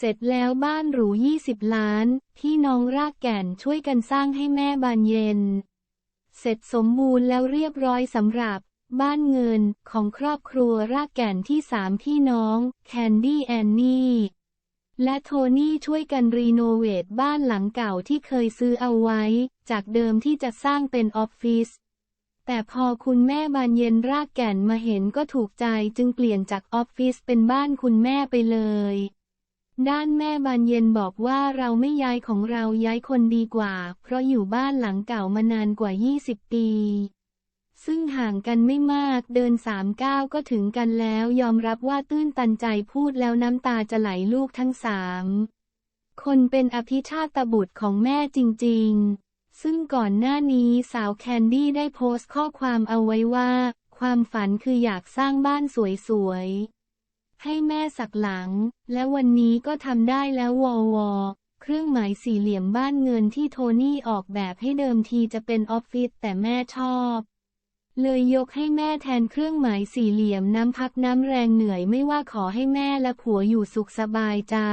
เสร็จแล้วบ้านหรู 20 ล้าน ที่น้องรากแก่นช่วยกันสร้างให้แม่บานเย็น เสร็จสมบูรณ์แล้วเรียบร้อยสำหรับ บ้านเงินของครอบครัวรากแก่นที่สามพี่น้อง แคนดี้แอนนี่และโทนี่ช่วยกันรีโนเวทบ้านหลังเก่าที่เคยซื้อเอาไว้ จากเดิมที่จะสร้างเป็นออฟฟิศแต่พอคุณแม่บานเย็นรากแก่นมาเห็นก็ถูกใจจึงเปลี่ยนจากออฟฟิศเป็นบ้านคุณแม่ไปเลย ด้านแม่บานเย็นบอกว่าเราไม่ย้ายของเราย้ายคนดีกว่า เพราะอยู่บ้านหลังเก่ามานานกว่า 20 ปี ซึ่งห่างกันไม่มากเดินสามก้าวก็ถึงกันแล้วยอมรับว่าตื้นตันใจพูดแล้วน้ำตาจะไหลลูกทั้งสามคนเป็นอภิชาตบุตรของแม่จริงๆ ซึ่งก่อนหน้านี้สาวแคนดี้ได้โพสต์ข้อความเอาไว้ว่า ความฝันคืออยากสร้างบ้านสวยๆ ให้แม่สักหลัง และวันนี้ก็ทำได้แล้ววอวอเครื่องหมายสี่เหลี่ยมบ้านเงินที่โทนี่ออกแบบให้เดิมทีจะเป็นออฟฟิศแต่แม่ชอบ เลยยกให้แม่แทนเครื่องหมายสี่เหลี่ยมน้ำพักน้ำแรงเหนื่อยไม่ว่าขอให้แม่และผัวอยู่สุขสบายจ้า